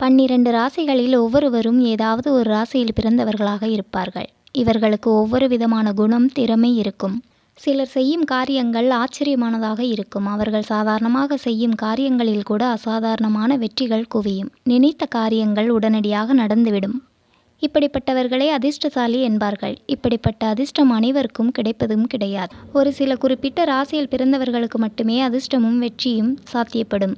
பன்னிரண்டு ராசிகளில் ஒவ்வொருவரும் ஏதாவது ஒரு ராசியில் பிறந்தவர்களாக இருப்பார்கள். இவர்களுக்கு ஒவ்வொரு விதமான குணம் திறமை இருக்கும். சிலர் செய்யும் காரியங்கள் ஆச்சரியமானதாக இருக்கும். அவர்கள் சாதாரணமாக செய்யும் காரியங்களில் கூட அசாதாரணமான வெற்றிகள் குவியும். நினைத்த காரியங்கள் உடனடியாக நடந்துவிடும். இப்படிப்பட்டவர்களே அதிர்ஷ்டசாலி என்பார்கள். இப்படிப்பட்ட அதிர்ஷ்டம் அனைவருக்கும் கிடைப்பதும் கிடையாது. ஒரு சில குறிப்பிட்ட ராசியில் பிறந்தவர்களுக்கு மட்டுமே அதிர்ஷ்டமும் வெற்றியும் சாத்தியப்படும்.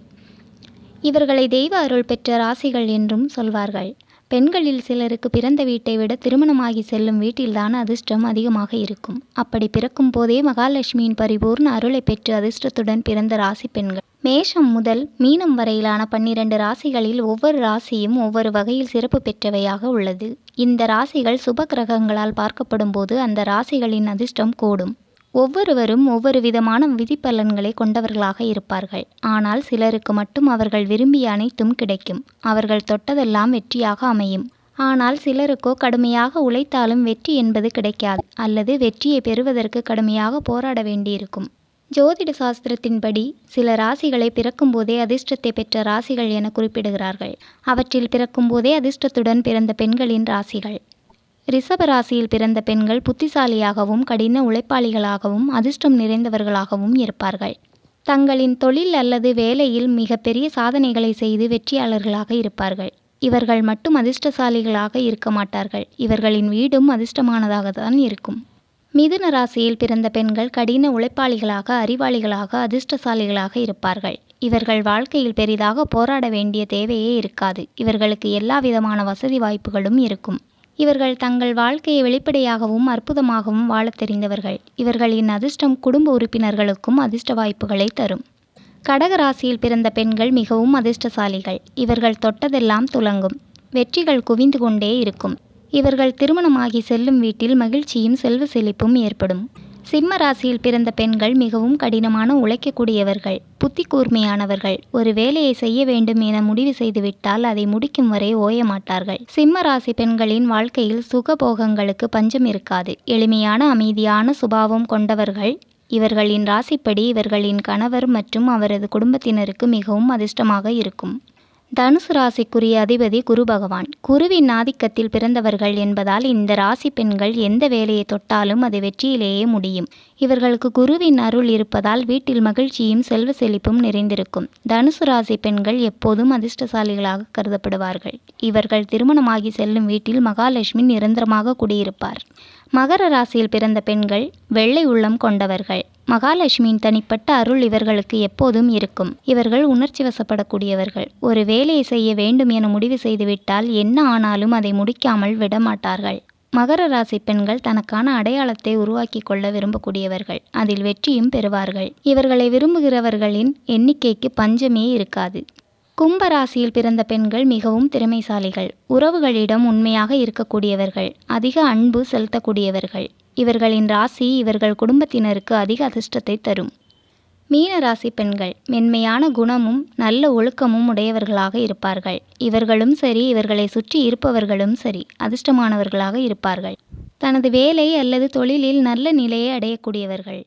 இவர்களை தெய்வ அருள் பெற்ற ராசிகள் என்றும் சொல்வார்கள். பெண்களில் சிலருக்கு பிறந்த வீட்டை விட திருமணமாகி செல்லும் வீட்டில்தான் அதிர்ஷ்டம் அதிகமாக இருக்கும். அப்படி பிறக்கும் போதே மகாலட்சுமியின் பரிபூர்ண அருளை பெற்று அதிர்ஷ்டத்துடன் பிறந்த ராசி பெண்கள். மேஷம் முதல் மீனம் வரையிலான பன்னிரண்டு ராசிகளில் ஒவ்வொரு ராசியும் ஒவ்வொரு வகையில் சிறப்பு பெற்றவையாக உள்ளது. இந்த ராசிகள் சுப கிரகங்களால் பார்க்கப்படும் போது அந்த ராசிகளின் அதிர்ஷ்டம் கூடும். ஒவ்வொருவரும் ஒவ்வொரு விதமான விதிப்பலன்களை கொண்டவர்களாக இருப்பார்கள். ஆனால் சிலருக்கு மட்டும் அவர்கள் விரும்பிய அனைத்தும் கிடைக்கும். அவர்கள் தொட்டதெல்லாம் வெற்றியாக அமையும். ஆனால் சிலருக்கோ கடுமையாக உழைத்தாலும் வெற்றி என்பது கிடைக்காது. அல்லது வெற்றியை பெறுவதற்கு கடுமையாக போராட வேண்டியிருக்கும். ஜோதிட சாஸ்திரத்தின்படி சில ராசிகளை பிறக்கும்போதே அதிர்ஷ்டத்தை பெற்ற ராசிகள் என குறிப்பிடுகிறார்கள். அவற்றில் பிறக்கும்போதே அதிர்ஷ்டத்துடன் பிறந்த பெண்களின் ராசிகள். ரிஷபராசியில் பிறந்த பெண்கள் புத்திசாலியாகவும் கடின உழைப்பாளிகளாகவும் அதிர்ஷ்டம் நிறைந்தவர்களாகவும் இருப்பார்கள். தங்களின் தொழில் அல்லது வேலையில் மிகப்பெரிய சாதனைகளை செய்து வெற்றியாளர்களாக இருப்பார்கள். இவர்கள் மட்டும் அதிர்ஷ்டசாலிகளாக இருக்க மாட்டார்கள். இவர்களின் வீடும் அதிர்ஷ்டமானதாக தான் இருக்கும். மிதுன ராசியில் பிறந்த பெண்கள் கடின உழைப்பாளிகளாக அறிவாளிகளாக அதிர்ஷ்டசாலிகளாக இருப்பார்கள். இவர்கள் வாழ்க்கையில் பெரிதாக போராட வேண்டிய தேவையே இருக்காது. இவர்களுக்கு எல்லா விதமான வசதி வாய்ப்புகளும் இருக்கும். இவர்கள் தங்கள் வாழ்க்கையை வெளிப்படையாகவும் அற்புதமாகவும் வாழத் தெரிந்தவர்கள். இவர்களின் அதிர்ஷ்டம் குடும்ப உறுப்பினர்களுக்கும் அதிர்ஷ்ட வாய்ப்புகளை தரும். கடக ராசியில் பிறந்த பெண்கள் மிகவும் அதிர்ஷ்டசாலிகள். இவர்கள் தொட்டதெல்லாம் துலங்கும். வெற்றிகள் குவிந்து கொண்டே இருக்கும். இவர்கள் திருமணமாகி செல்லும் வீட்டில் மகிழ்ச்சியும் செல்வ செழிப்பும் ஏற்படும். சிம்ம ராசியில் பிறந்த பெண்கள் மிகவும் கடினமான உழைக்கக்கூடியவர்கள் புத்தி கூர்மையானவர்கள். ஒரு வேலையை செய்ய வேண்டும் என முடிவு செய்துவிட்டால் அதை முடிக்கும் வரை ஓய மாட்டார்கள் சிம்ம ராசி பெண்களின் வாழ்க்கையில் சுகபோகங்களுக்கு பஞ்சம் இருக்காது. எளிமையான அமைதியான சுபாவம் கொண்டவர்கள் இவர்களின் ராசிப்படி இவர்களின் கணவர் மற்றும் அவரது குடும்பத்தினருக்கு மிகவும் அதிர்ஷ்டமாக இருக்கும். தனுசு ராசிக்குரிய அதிபதி குரு பகவான். குருவின் ஆதிக்கத்தில் பிறந்தவர்கள் என்பதால் இந்த ராசி பெண்கள் எந்த வேலையை தொட்டாலும் அது வெற்றியிலேயே முடியும். இவர்களுக்கு குருவின் அருள் இருப்பதால் வீட்டில் மகிழ்ச்சியும் செல்வ செழிப்பும் நிறைந்திருக்கும். தனுசு ராசி பெண்கள் எப்போதும் அதிர்ஷ்டசாலிகளாக கருதப்படுவார்கள். இவர்கள் திருமணமாகி செல்லும் வீட்டில் மகாலட்சுமி நிரந்தரமாக குடியிருப்பார். மகர ராசியில் பிறந்த பெண்கள் வெள்ளை உள்ளம் கொண்டவர்கள். மகாலட்சுமியின் தனிப்பட்ட அருள் இவர்களுக்கு எப்போதும் இருக்கும். இவர்கள் உணர்ச்சி வசப்படக்கூடியவர்கள். ஒரு வேலையை செய்ய வேண்டும் என முடிவு செய்துவிட்டால் என்ன ஆனாலும் அதை முடிக்காமல் விடமாட்டார்கள். மகர ராசி பெண்கள் தனக்கான அடையாளத்தை உருவாக்கி கொள்ள விரும்பக்கூடியவர்கள். அதில் வெற்றியும் பெறுவார்கள். இவர்களை விரும்புகிறவர்களின் எண்ணிக்கைக்கு பஞ்சமே இருக்காது. கும்பராசியில் பிறந்த பெண்கள் மிகவும் திறமைசாலிகள். உறவுகளிடம் உண்மையாக இருக்கக்கூடியவர்கள். அதிக அன்பு செலுத்தக்கூடியவர்கள். இவர்களின் ராசி இவர்கள் குடும்பத்தினருக்கு அதிக அதிர்ஷ்டத்தை தரும். மீன ராசி பெண்கள் மென்மையான குணமும் நல்ல ஒழுக்கமும் உடையவர்களாக இருப்பார்கள். இவர்களும் சரி இவர்களை சுற்றி இருப்பவர்களும் சரி அதிர்ஷ்டமானவர்களாக இருப்பார்கள். தனது வேலை அல்லது தொழிலில் நல்ல நிலையை அடையக்கூடியவர்கள்.